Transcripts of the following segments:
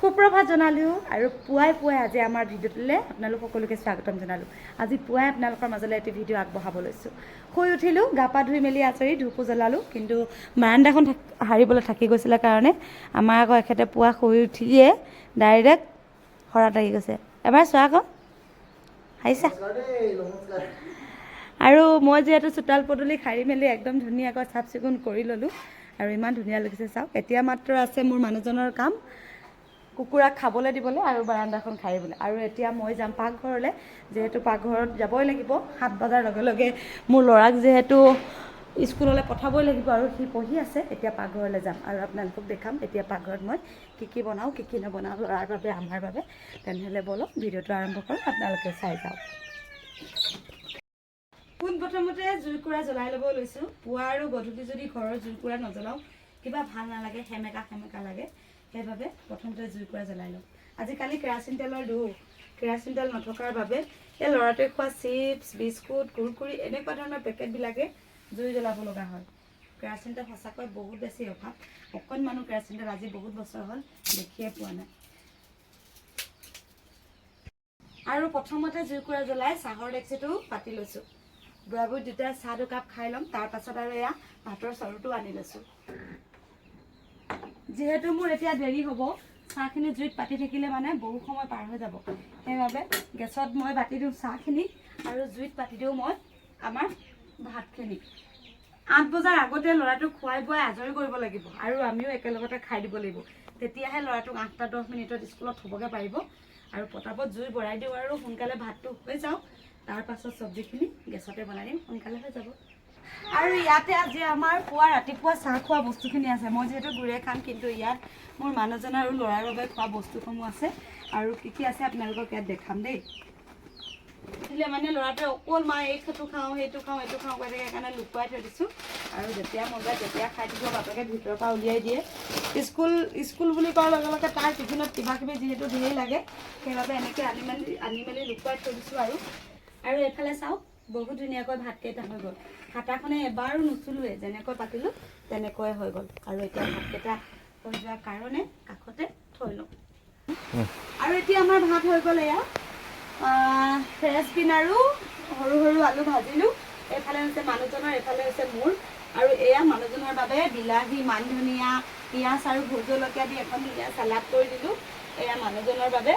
সুপ্ৰভাত জনালোঁ আৰু পুৱাই পুৱাই আজি আমাৰ ভিডিঅ'টোলৈ আপোনালোক সকলোকে স্বাগতম জনালোঁ। আজি পুৱাই আপোনালোকৰ মাজলৈ এটি ভিডিঅ' আগবঢ়াব লৈছোঁ। শুই উঠিলোঁ গা পা ধুই মেলি আজৰি ধূপো জ্বলালোঁ কিন্তু বাৰান্দাখন থাক সাৰিবলৈ থাকি গৈছিলে কাৰণে আমাৰ আকৌ এখেতে পুৱা শুই উঠিয়ে ডাইৰেক্ট শৰাত লাগি গৈছে। এবাৰ চোৱা আকৌ। হাৰিছা আৰু মই যিহেতু চোতাল পদূলি সাৰি মেলি একদম ধুনীয়াকৈ চাফ চিকুণ কৰি ল'লোঁ আৰু ইমান ধুনীয়া লাগিছে চাওক। এতিয়া মাত্ৰ আছে মোৰ মানুহজনৰ কাম। কুকুৰাক খাবলৈ দিবলৈ আৰু বাৰান্দাখন সাৰিবলৈ আৰু এতিয়া মই যাম পাকঘৰলৈ যিহেতু পাকঘৰত যাবই লাগিব। সাত বজাৰ লগে লগে মোৰ ল'ৰাক যিহেতু স্কুললৈ পঠাবই লাগিব আৰু সি পঢ়ি আছে এতিয়া পাকঘৰলৈ যাম। আৰু আপোনালোকক দেখাম এতিয়া পাকঘৰত মই কি কি বনাওঁ কি কি নবনাওঁ ল'ৰাৰ বাবে আমাৰ বাবে। তেনেহ'লে ব'লক ভিডিঅ'টো আৰম্ভ কৰোঁ আপোনালোকে চাই যাওক। পোনপ্ৰথমতে জুইকুৰা জ্বলাই ল'ব লৈছোঁ। পুৱা আৰু গধূলি যদি ঘৰৰ জুইকুৰা নজ্বলাওঁ কিবা ভাল নালাগে সেমেকা সেমেকা লাগে। সেইবাবে প্ৰথমতে জুইকুৰা জ্বলাই লওঁ আজিকালি কেৰাচিন তেলৰ ধূপ কেৰাচিন তেল নথকাৰ বাবে এই ল'ৰাটোৱে খোৱা চিপছ, বিস্কুট, কুৰকুৰি, এনেকুৱা ধৰণৰ পেকেটবিলাকে জুই জ্বলাব লগা হয়। কেৰাচিন তেল সঁচাকৈ বহুত বেছি অভাৱ। অকণমানো কেৰাচিন তেল আজি বহুত বছৰ হ'ল দেখিয়ে পোৱা নাই। আৰু প্ৰথমতে জুইকুৰা জ্বলাই চাহৰ ডেক্সিটো পাতি লৈছোঁ। বুঢ়া বুঢ়ী দুটাই চাহ দুকাপ খাই ল'ম, তাৰ পাছত আৰু এয়া ভাতৰ চৰুটো আনি লৈছোঁ। যিহেতু মোৰ এতিয়া দেৰি হ'ব, চাহখিনি জুইত পাতি থাকিলে মানে বহু সময় পাৰ হৈ যাব। সেইবাবে গেছত মই বাতি দিওঁ চাহখিনি আৰু জুইত পাতি দিওঁ মই আমাৰ ভাতখিনি। আঠ বজাৰ আগতে ল'ৰাটোক খোৱাই বোৱাই আজৰি কৰিব লাগিব আৰু আমিও একেলগতে খাই দিব লাগিব। তেতিয়াহে ল'ৰাটোক আঠটা দহ মিনিটত স্কুলত থ'বগৈ পাৰিব আৰু পটাপট জুই বঢ়াই দিওঁ আৰু সোনকালে ভাতটো হৈ যাওক, তাৰ পাছত চব্জিখিনি গেছতে বনাই দিম, সোনকালে হৈ যাব। আৰু ইয়াতে আজি আমাৰ পুৱা, ৰাতিপুৱা চাহ খোৱা বস্তুখিনি আছে। মই যিহেতু গুৰে খাম, কিন্তু ইয়াত মোৰ মানুহজন আৰু ল'ৰাৰ বাবে খোৱা বস্তুসমূহ আছে। আৰু কি কি আছে আপোনালোকক ইয়াত দেখাম দেই। দিলে মানে ল'ৰাটোৱে অকল মা এইটো খাওঁ, সেইটো খাওঁ এইটো খাওঁ কৈ থাকে, সেইকাৰণে লুকুৱাই থৈ দিছোঁ। আৰু যেতিয়া মন যায় তেতিয়া খাই দিব বাপেকে ভিতৰৰ পৰা উলিয়াই দিয়ে। স্কুল স্কুল বুলি কোৱাৰ লগে লগে তাৰ টিফিনত কিবা কিবি যিহেতু ধেৰ লাগে, সেইবাবে এনেকৈ আনি মেলি আনি মেলি লুকুৱাই থৈ দিছোঁ আৰু। আৰু এইফালে চাওক বহুত ধুনীয়াকৈ ভাতকেইটা হৈ গ'ল। হাতাখনে এবাৰো নুচুলোৱে যেনেকৈ পাতিলোঁ তেনেকৈ হৈ গ'ল। আৰু এতিয়া ভাতকেইটা হৈ যোৱাৰ কাৰণে কাষতে থৈ লওঁ। আৰু এতিয়া আমাৰ ভাত হৈ গ'ল এয়া। ফ্ৰেছ বিন আৰু সৰু সৰু আলু ভাজিলোঁ। এইফালে হৈছে মানুহজনৰ এইফালে হৈছে মোৰ। আৰু এয়া মানুহজনৰ বাবে বিলাহী মান ধনিয়া পিঁয়াজ আৰু ভোট জলকীয়া দি এখন ধুনীয়া চালাড কৰি দিলোঁ। এয়া মানুহজনৰ বাবে।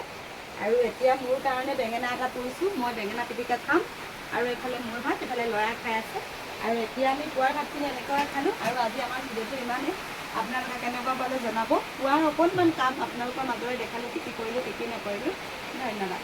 আৰু এতিয়া মোৰ কাৰণে বেঙেনা এটা পুৰিছোঁ মই বেঙেনা পিটিকা খাম। আৰু এইফালে মোৰ ভাত এইফালে ল'ৰাই খাই আছে। আৰু এতিয়া আমি পুৱাৰ ভাতখিনি এনেকৈ খালোঁ আৰু আজি আমাৰ ভিডিঅ'টো ইমানেই। আপোনালোকে কেনেকুৱা পালে জনাব। পুৱাৰ অকণমান কাম আপোনালোকৰ মাজৰে দেখালোঁ কি কি কৰিলোঁ কি কি নকৰিলোঁ। ধন্যবাদ।